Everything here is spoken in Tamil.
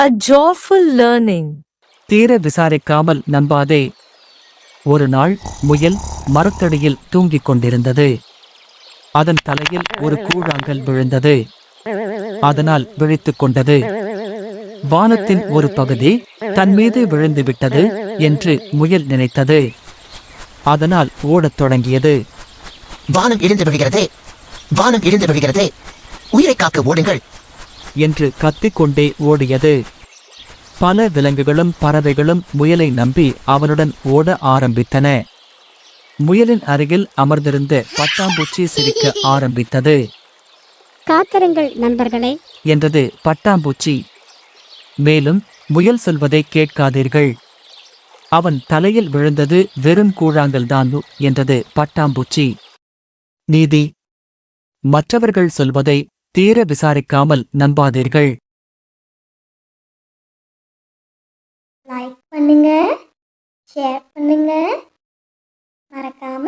A joyful learning. தீர விசாரிக்காமல் நம்பாதே. ஒரு நாள் முயல் மரத்தடியில் தூங்கிக் கொண்டிருந்தது. அதன் தலையில் ஒரு கூழாங்கல் விழுந்தது. அதனால் விழித்துக் கொண்டது. வானத்தின் ஒரு பகுதி தன் மீது விழுந்து விட்டது என்று முயல் நினைத்தது. அதனால் ஓடத் தொடங்கியது. வானம் இடிந்து விழுகிறதே. வானம் இடிந்து விழுகிறதே. உயிரை காக்க ஓடுங்கள். என்று கத்திக்கொண்டே ஓடியது. பல விலங்குகளும் பறவைகளும் முயலை நம்பி அவனுடன் ஓட ஆரம்பித்தன. முயலின் அருகில் அமர்ந்திருந்த பட்டாம்பூச்சி சிரிக்க ஆரம்பித்தது. காத்திருங்கள் நண்பர்களே. என்றது பட்டாம்பூச்சி மேலும் முயல் சொல்வதை கேட்காதீர்கள். அவன் தலையில் விழுந்தது வெறும் கூழாங்கல்தான் என்றது பட்டாம்பூச்சி நீதி. மற்றவர்கள் சொல்வதை தீர விசாரிக்காமல் நம்பாதீர்கள். லைக் பண்ணுங்க ஷேர் பண்ணுங்க. மறக்காம